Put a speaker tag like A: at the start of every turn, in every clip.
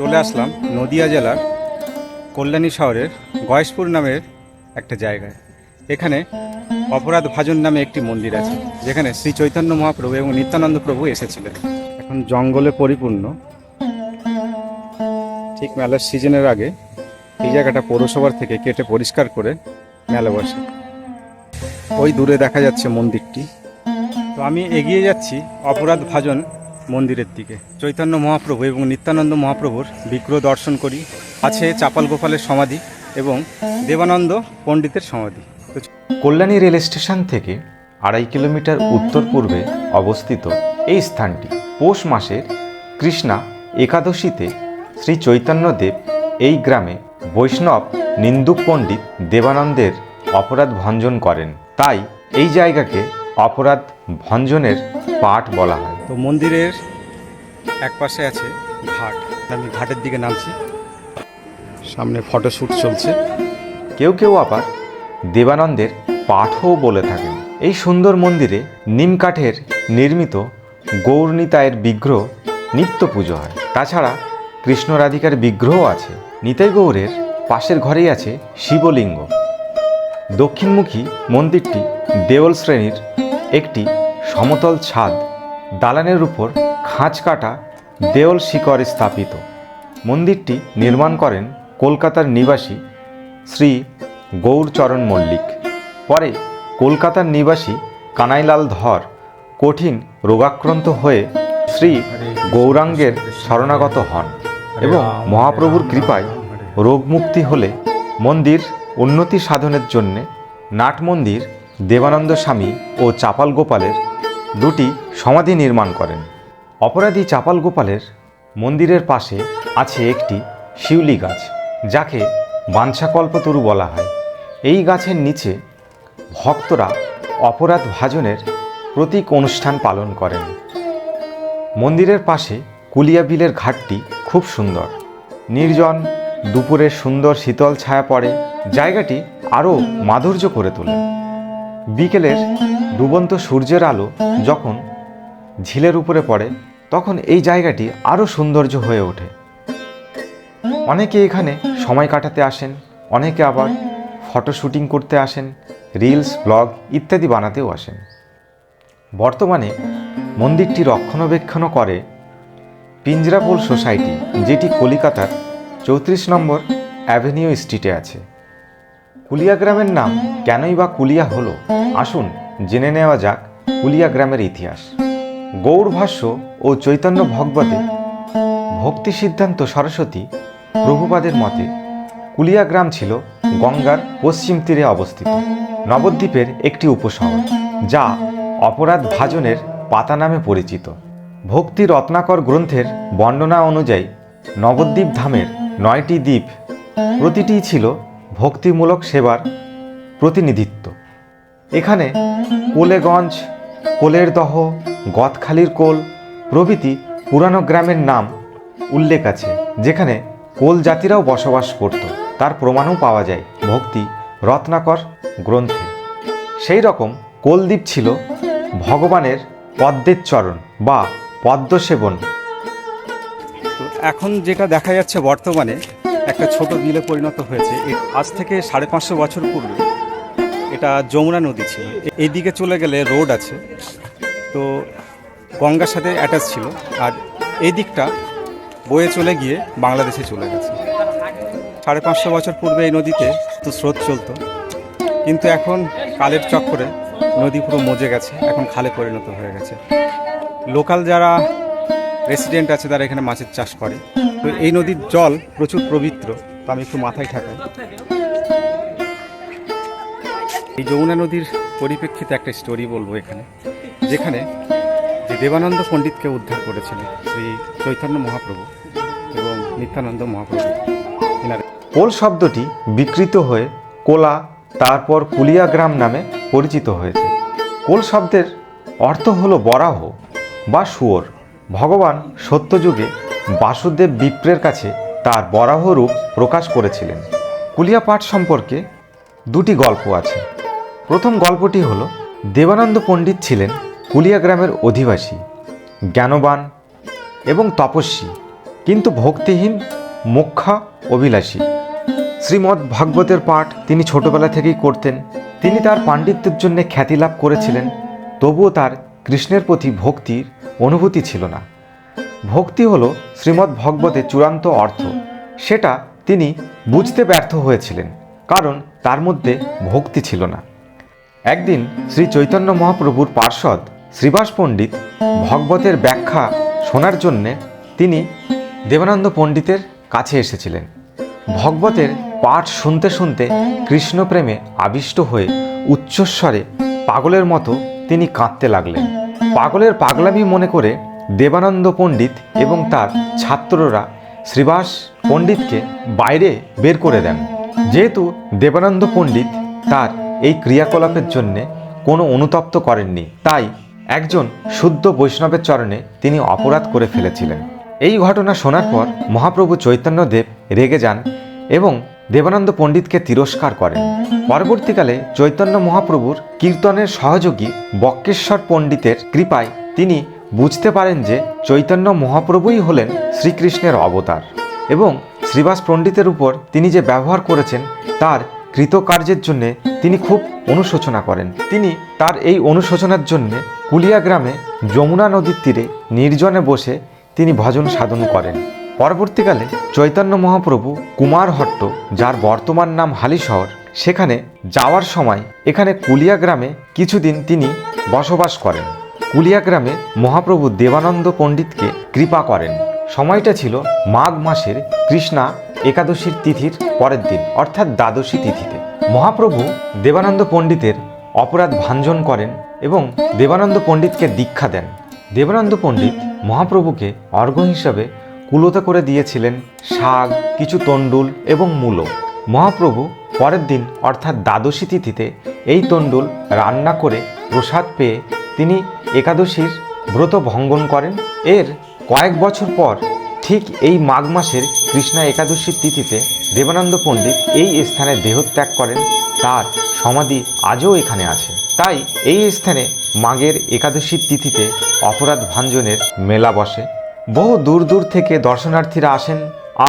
A: চলে আসলাম নদিয়া জেলার কল্যাণী শহরের গয়েশপুর নামের একটা জায়গায়। এখানে অপরাধ ভাজন নামে একটি মন্দির আছে, যেখানে শ্রী চৈতন্য মহাপ্রভু এবং নিত্যানন্দ প্রভু এসেছিলেন। এখন জঙ্গলে পরিপূর্ণ। ঠিক মেলার সিজনের আগে এই জায়গাটা পৌরসভার থেকে কেটে পরিষ্কার করে মেলা বসে। ওই দূরে দেখা যাচ্ছে মন্দিরটি। তো আমি এগিয়ে যাচ্ছি অপরাধ ভাজন মন্দিরের দিকে। চৈতন্য মহাপ্রভু এবং নিত্যানন্দ মহাপ্রভুর বিগ্রহ দর্শন করি। আছে চাপাল গোপালের সমাধি এবং দেবানন্দ পণ্ডিতের সমাধি।
B: কল্যাণী রেল স্টেশন থেকে আড়াই কিলোমিটার উত্তর পূর্বে অবস্থিত এই স্থানটি পৌষ মাসের কৃষ্ণা একাদশীতে শ্রী চৈতন্যদেব এই গ্রামে বৈষ্ণব নিন্দুক পণ্ডিত দেবানন্দের অপরাধ ভঞ্জন করেন। তাই এই জায়গাকে অপরাধ ভঞ্জনের পাঠ বলা হয়।
A: তো মন্দিরের এক পাশে আছে ঘাট। আমি ঘাটের দিকে নামছি। সামনে ফটোশ্যুট চলছে।
B: কেউ কেউ আবার দেবানন্দের পাঠও বলে থাকেন। এই সুন্দর মন্দিরে নিম কাঠের নির্মিত গৌরনিতায়ের বিগ্রহ নিত্য পুজো হয়। তাছাড়া কৃষ্ণ রাধিকার বিগ্রহও আছে। নিতাই গৌরের পাশের ঘরেই আছে শিবলিঙ্গ। দক্ষিণমুখী মন্দিরটি দেওল শ্রেণির একটি সমতল ছাদ দালানের উপর খাঁজ কাটা দেওল শিকড়ে স্থাপিত। মন্দিরটি নির্মাণ করেন কলকাতার নিবাসী শ্রী গৌরচরণ মল্লিক। পরে কলকাতার নিবাসী কানাইলাল ধর কঠিন রোগাক্রান্ত হয়ে শ্রী গৌরাঙ্গের শরণাগত হন এবং মহাপ্রভুর কৃপায় রোগমুক্তি হলে মন্দির উন্নতি সাধনের জন্যে নাট মন্দির দেবানন্দ স্বামী ও চাপাল গোপালের দুটি সমাধি নির্মাণ করেন। অপরাধী চাপাল গোপালের মন্দিরের পাশে আছে একটি শিউলি গাছ, যাকে বাঞ্ছাকল্পতরু বলা হয়। এই গাছের নিচে ভক্তরা অপরাধ ভাজনের প্রতীক অনুষ্ঠান পালন করেন। মন্দিরের পাশে কুলিয়া বিলের ঘাটটি খুব সুন্দর। নির্জন দুপুরে সুন্দর শীতল ছায়া পড়ে, জায়গাটি আরও মাধুর্য করে তোলে। বিকেলের ডুবন্ত সূর্যের আলো যখন ঝিলের উপরে পড়ে, তখন এই জায়গাটি আরও সৌন্দর্য হয়ে ওঠে। অনেকে এখানে সময় কাটাতে আসেন, অনেকে আবার ফটো শুটিং করতে আসেন, রিলস, ব্লগ ইত্যাদি বানাতেও আসেন। বর্তমানে মন্দিরটি রক্ষণাবেক্ষণ করে পিঞ্জরাপোল সোসাইটি, যেটি কলিকাতার চৌত্রিশ নম্বর অ্যাভিনিউ স্ট্রিটে আছে। কুলিয়া গ্রামের নাম কেনই বা কুলিয়া হলো? আসুন জেনে নেওয়া যাক কুলিয়া গ্রামের ইতিহাস। গৌড় ভাষ্য ও চৈতন্য ভগবতে ভক্তি সিদ্ধান্ত সরস্বতী প্রভুপাদের মতে কুলিয়া গ্রাম ছিল গঙ্গার পশ্চিম তীরে অবস্থিত, নবদ্বীপের একটি উপশহর, যা অপরাধ ভাজনের পাতা নামে পরিচিত। ভক্তি রত্নাকর গ্রন্থের বর্ণনা অনুযায়ী নবদ্বীপ ধামের নয়টি দ্বীপ, প্রতিটিই ছিল ভক্তিমূলক সেবার প্রতিনিধিত্ব। এখানে কোলেগঞ্জ কোলের দহ গদখালির কোল প্রভৃতি পুরানো গ্রামের নাম উল্লেখ আছে, যেখানে কোল জাতিরাও বসবাস করত। তার প্রমাণও পাওয়া যায় ভক্তি রত্নাকর গ্রন্থে। সেই রকম কোলদ্বীপ ছিল ভগবানের পদ্মের চরণ বা পদ্ম সেবন
A: এখন যেটা দেখা যাচ্ছে বর্তমানে একটা ছোট বিলে পরিণত হয়েছে। আজ থেকে সাড়ে পাঁচশো বছর পূর্বে এটা যমুনা নদী ছিল। এইদিকে চলে গেলে রোড আছে। তো গঙ্গার সাথে অ্যাটাচ ছিল। আর এই দিকটা বয়ে চলে গিয়ে বাংলাদেশে চলে গেছে। সাড়ে পাঁচশো বছর পূর্বে এই নদীতে তো স্রোত চলতো। কিন্তু এখন কালের চক্করে নদী পুরো মজে গেছে। এখন খালে পরিণত হয়ে গেছে। লোকাল যারা রেসিডেন্ট আছে, তারা এখানে মাছের চাষ করে। তো এই নদীর জল প্রচুর পবিত্র, তো আমি একটু মাথায় ঠাকাই। এই যমুনা নদীর পরিপ্রেক্ষিতে একটা স্টোরি বলব এখানে, যেখানে যে দেবানন্দ পণ্ডিতকে উদ্ধার করেছিলেন শ্রী চৈতন্য মহাপ্রভু এবং নিত্যানন্দ মহাপ্রভু।
B: কোল শব্দটি বিকৃত হয়ে কোলা, তারপর কুলিয়া গ্রাম নামে পরিচিত হয়েছে। কোল শব্দের অর্থ হলো বরাহ বা শুয়োর। ভগবান সত্যযুগে বাসুদেব বিপ্রের কাছে তার বরাহ রূপ প্রকাশ করেছিলেন। কুলিয়া পাঠ সম্পর্কে দুটি গল্প আছে। প্রথম গল্পটি হলো, দেবানন্দ পণ্ডিত ছিলেন কুলিয়া গ্রামের অধিবাসী, জ্ঞানবান এবং তপস্বী, কিন্তু ভক্তিহীন, মুখ্যা অভিলাষী। শ্রীমদ্ ভাগবতের পাঠ তিনি ছোটবেলা থেকেই করতেন। তিনি তার পাণ্ডিত্যের জন্য খ্যাতি লাভ করেছিলেন, তবুও তার কৃষ্ণের প্রতি ভক্তির অনুভূতি ছিল না। ভক্তি হল শ্রীমদ্ ভগবতের চূড়ান্ত অর্থ। সেটা তিনি বুঝতে ব্যর্থ হয়েছিলেন, কারণ তার মধ্যে ভক্তি ছিল না। একদিন শ্রী চৈতন্য মহাপ্রভুর পার্ষদ শ্রীবাস পণ্ডিত ভগবতের ব্যাখ্যা শোনার জন্যে তিনি দেবানন্দ পণ্ডিতের কাছে এসেছিলেন। ভগবতের পাঠ শুনতে শুনতে কৃষ্ণপ্রেমে আবিষ্ট হয়ে উচ্চস্বরে পাগলের মতো তিনি কাঁদতে লাগলেন। পাগলের পাগলামি মনে করে দেবানন্দ পণ্ডিত এবং তার ছাত্ররা শ্রীবাস পণ্ডিতকে বাইরে বের করে দেন। যেহেতু দেবানন্দ পণ্ডিত তার এই ক্রিয়াকলাপের জন্যে কোনো অনুতপ্ত করেননি, তাই একজন শুদ্ধ বৈষ্ণবের চরণে তিনি অপরাধ করে ফেলেছিলেন। এই ঘটনা শোনার পর মহাপ্রভু চৈতন্যদেব রেগে যান এবং দেবানন্দ পণ্ডিতকে তিরস্কার করেন। পরবর্তীকালে চৈতন্য মহাপ্রভুর কীর্তনের সহযোগী বক্কেশ্বর পণ্ডিতের কৃপায় তিনি বুঝতে পারেন যে চৈতন্য মহাপ্রভুই হলেন শ্রীকৃষ্ণের অবতার এবং শ্রীবাস পণ্ডিতের উপর তিনি যে ব্যবহার করেছেন তার কৃতকার্যের জন্য তিনি খুব অনুশোচনা করেন। তিনি তার এই অনুশোচনার জন্যে কুলিয়া গ্রামে যমুনা নদীর তীরে নির্জনে বসে তিনি ভজন সাধন করেন। পরবর্তীকালে চৈতন্য মহাপ্রভু কুমারহট্ট যার বর্তমান নাম হালিশহর, সেখানে যাওয়ার সময় এখানে কুলিয়া গ্রামে কিছুদিন তিনি বসবাস করেন। কুলিয়া গ্রামে মহাপ্রভু দেবানন্দ পণ্ডিতকে কৃপা করেন। সময়টা ছিল মাঘ মাসের কৃষ্ণা একাদশীর তিথির পরের দিন, অর্থাৎ দ্বাদশী তিথিতে। মহাপ্রভু দেবানন্দ পণ্ডিতের অপরাধ ভাঞ্জন করেন এবং দেবানন্দ পণ্ডিতকে দীক্ষা দেন। দেবানন্দ পণ্ডিত মহাপ্রভুকে অর্ঘ্য হিসাবে কুলোতে করে দিয়েছিলেন শাক, কিছু তণ্ডুল এবং মূলো। মহাপ্রভু পরের দিন, অর্থাৎ দ্বাদশী তিথিতে, এই তণ্ডুল রান্না করে প্রসাদ পেয়ে তিনি একাদশীর ব্রত ভঙ্গন করেন। এর কয়েক বছর পর, ঠিক এই মাঘ মাসের কৃষ্ণা একাদশীর তিথিতে দেবানন্দ পণ্ডিত এই স্থানে দেহত্যাগ করেন। তার সমাধি আজও এখানে আছে। তাই এই স্থানে মাঘের একাদশীর তিথিতে অপরাধ ভাঞ্জনের মেলা বসে। বহু দূর দূর থেকে দর্শনার্থীরা আসেন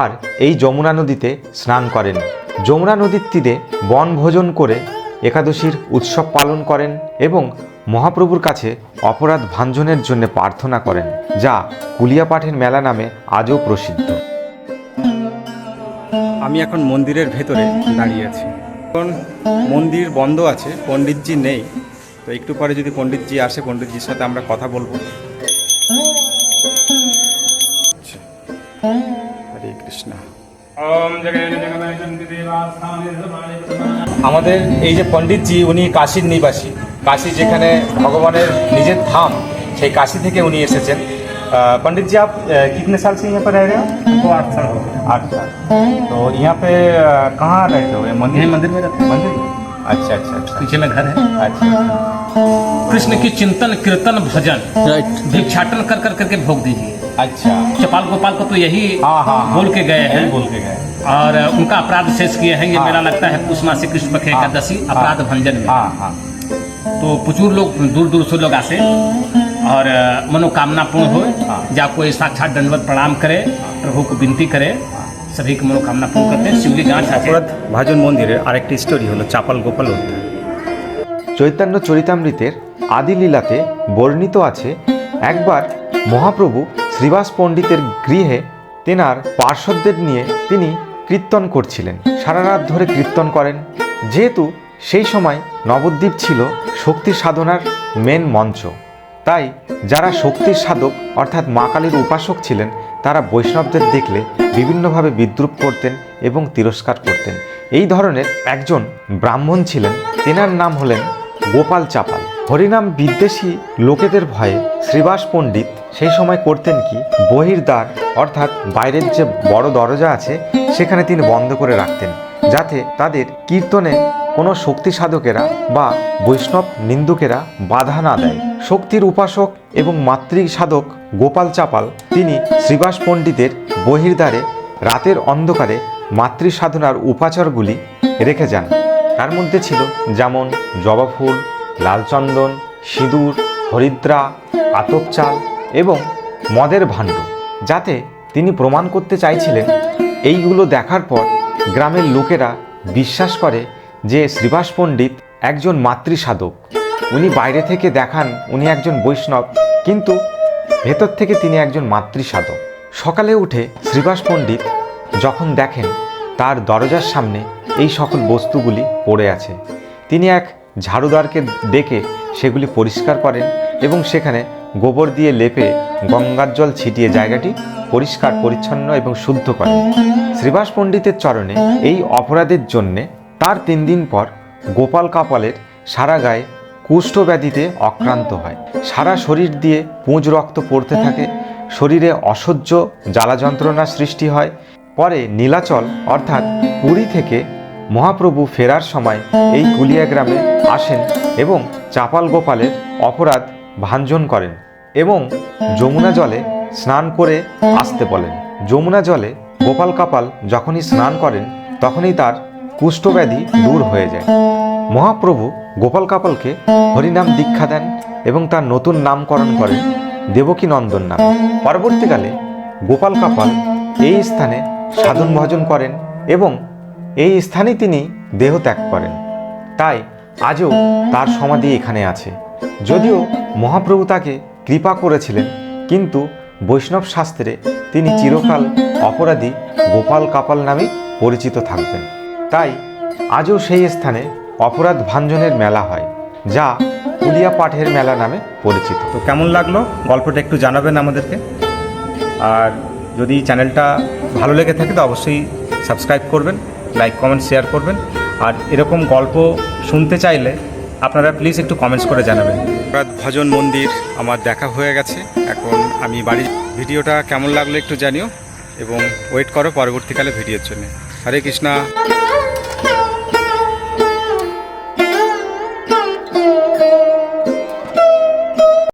B: আর এই যমুনা নদীতে স্নান করেন। যমুনা নদীর তীরে বনভোজন করে একাদশীর উৎসব পালন করেন এবং মহাপ্রভুর কাছে অপরাধ ভাঞ্জনের জন্য প্রার্থনা করেন, যা কুলিয়াপাঠের মেলা নামে আজও প্রসিদ্ধ।
A: আমি এখন মন্দিরের ভেতরে দাঁড়িয়ে আছি। এখন মন্দির বন্ধ আছে, পণ্ডিতজি নেই। তো একটু পরে যদি পণ্ডিতজি আসে, পণ্ডিতজির সাথে আমরা কথা বলব। হরে কৃষ্ণ
C: ओम जगेन जगमयन्ति देवास्थाने सर्वाणि प्रथमानि
A: আমাদের এই যে পণ্ডিতজি উনি কাশীর নিবাসী কাশী যেখানে ভগবানের নিজের ধাম সেই কাশী থেকে উনি এসেছেন अ, पंडित जी आप अ, कितने साल से यहाँ पर रह रहे हो
C: हमको आठ साल हो गए
A: आठ साल तो यहाँ पे अ, कहाँ रहते हो ये मंदिर
C: यही मंदिर में रहते हैं
A: मंदिर में? अच्छा अच्छा अच्छा
C: पीछे में घर है
A: अच्छा
C: कृष्ण की चिंतन कीर्तन भजन
A: राइट
C: भिक्षाटन कर कर करके भोग दीजिए
A: अच्छा
C: चपाल गोपाल को तो यही
A: हाँ, हाँ, हाँ।
C: बोल के गए हैं
A: बोल के गए
C: और उनका अपराध शेष किए हैं ये
A: हाँ।
C: मेला लगता है पूष मासी कृष्ण पक्ष
A: हाँ,
C: एकादशी
A: हाँ।
C: अपराध भंजन में
A: हाँ हाँ
C: तो प्रचुर लोग दूर दूर से लोग आसे और अ, मनोकामना पूर्ण हो
A: हाँ।
C: जा कोई साक्षात दंडवत प्रणाम करे प्रभु को विनती करे सभी की मनोकामना पूर्ण करते हैं शिवली गांठ আছে
A: অপরাধ ভাজন মন্দিরের আরেকটি স্টোরি হলো চাপাল গোপাল অধ্যায়
B: চৈতন্য চরিতামৃতের আদিলীলাতে বর্ণিত আছে একবার মহাপ্রভু শ্রীবাস পণ্ডিতের গৃহে তেনার পার্শ্বদের নিয়ে তিনি কীর্তন করছিলেন। সারা রাত ধরে কীর্তন করেন। যেহেতু সেই সময় নবদ্বীপ ছিল শক্তি সাধনার মেন মঞ্চ। তাই যারা শক্তির সাধক, অর্থাৎ মা কালীর উপাসক ছিলেন, তারা বৈষ্ণবদের দেখলে বিভিন্নভাবে বিদ্রুপ করতেন এবং তিরস্কার করতেন। এই ধরনের একজন ব্রাহ্মণ ছিলেন। তেনার নাম হলেন গোপাল চাপাল। হরিনাম বিদ্বেষী লোকেদের ভয়ে শ্রীবাস পণ্ডিত সেই সময় করতেন কি? বহির্দ্বার অর্থাৎ বাইরের যে বড় দরজা আছে, সেখানে তিনি বন্ধ করে রাখতেন, যাতে তাদের কীর্তনে কোনো শক্তি সাধকেরা বা বৈষ্ণব নিন্দুকেরা বাধা না দেয়। শক্তির উপাসক এবং মাতৃ সাধক গোপাল চাপাল, তিনি শ্রীবাস পণ্ডিতের বহির্দ্বারে রাতের অন্ধকারে মাতৃ সাধনার উপাচারগুলি রেখে যান। তার মধ্যে ছিল যেমন জবা ফুল লালচন্দন সিঁদুর, হরিদ্রা, আতপ চাল এবং মদের ভাণ্ড, যাতে তিনি প্রমাণ করতে চাইছিলেন এইগুলো দেখার পর গ্রামের লোকেরা বিশ্বাস করে যে শ্রীবাস পণ্ডিত একজন মাতৃসাধক। উনি বাইরে থেকে দেখান উনি একজন বৈষ্ণব, কিন্তু ভেতর থেকে তিনি একজন মাতৃসাধক। সকালে উঠে শ্রীবাস পণ্ডিত যখন দেখেন তার দরজার সামনে এই সকল বস্তুগুলি পড়ে আছে, তিনি এক ঝাড়ুদারকে ডেকে সেগুলি পরিষ্কার করেন এবং সেখানে গোবর দিয়ে লেপে গঙ্গার জল ছিটিয়ে জায়গাটি পরিষ্কার, পরিচ্ছন্ন এবং শুদ্ধ করে। শ্রীবাস পণ্ডিতের চরণে এই অপরাধের জন্যে তার তিন দিন পর গোপাল কাপালের সারা গায়ে কুষ্ঠব্যাধিতে অক্রান্ত হয়। সারা শরীর দিয়ে পুঁজ রক্ত পড়তে থাকে, শরীরে অসহ্য জ্বালা যন্ত্রণা সৃষ্টি হয়। পরে নীলাচল অর্থাৎ পুরী থেকে মহাপ্রভু ফেরার সময় এই কুলিয়া গ্রামে আসেন এবং চাপাল গোপালের অপরাধ ভাঞ্জন করেন এবং যমুনা জলে স্নান করে আসতে বলেন। যমুনা জলে গোপাল কাপাল যখনই স্নান করেন, তখনই তার কুষ্ঠব্যাধি দূর হয়ে যায়। মহাপ্রভু গোপাল কাপালকে হরিনাম দীক্ষা দেন এবং তার নতুন নামকরণ করেন দেবকী নন্দন নামে। পরবর্তীকালে গোপাল কাপাল এই স্থানে সাধন ভজন করেন এবং এই স্থানেই তিনি দেহ ত্যাগ করেন। তাই আজও তার সমাধি এখানে আছে। যদিও মহাপ্রভু তাকে কৃপা করেছিলেন, কিন্তু বৈষ্ণব শাস্ত্রে তিনি চিরকাল অপরাধী গোপাল কাপাল নামে পরিচিত থাকবেন। তাই আজও সেই স্থানে অপরাধ ভাঞ্জনের মেলা হয়, যা পুলিয়া পাঠের মেলা নামে পরিচিত।
A: তো কেমন লাগল? গল্পটা একটু জানাবেন আমাদেরকে। আর যদি চ্যানেলটা ভালো লেগে থাকে, তো অবশ্যই সাবস্ক্রাইব করবেন, লাইক, কমেন্ট, শেয়ার করবেন। আর এরকম গল্প শুনতে চাইলে আপনারা প্লিজ একটু কমেন্টস করে জানাবেন। ভজন মন্দির আমার দেখা হয়ে গেছে। এখন আমি বাড়ি ভিডিওটা কেমন লাগল একটু জানিও এবং ওয়েট করো পরবর্তীকালে ভিডিওর জন্য। হরে কৃষ্ণা।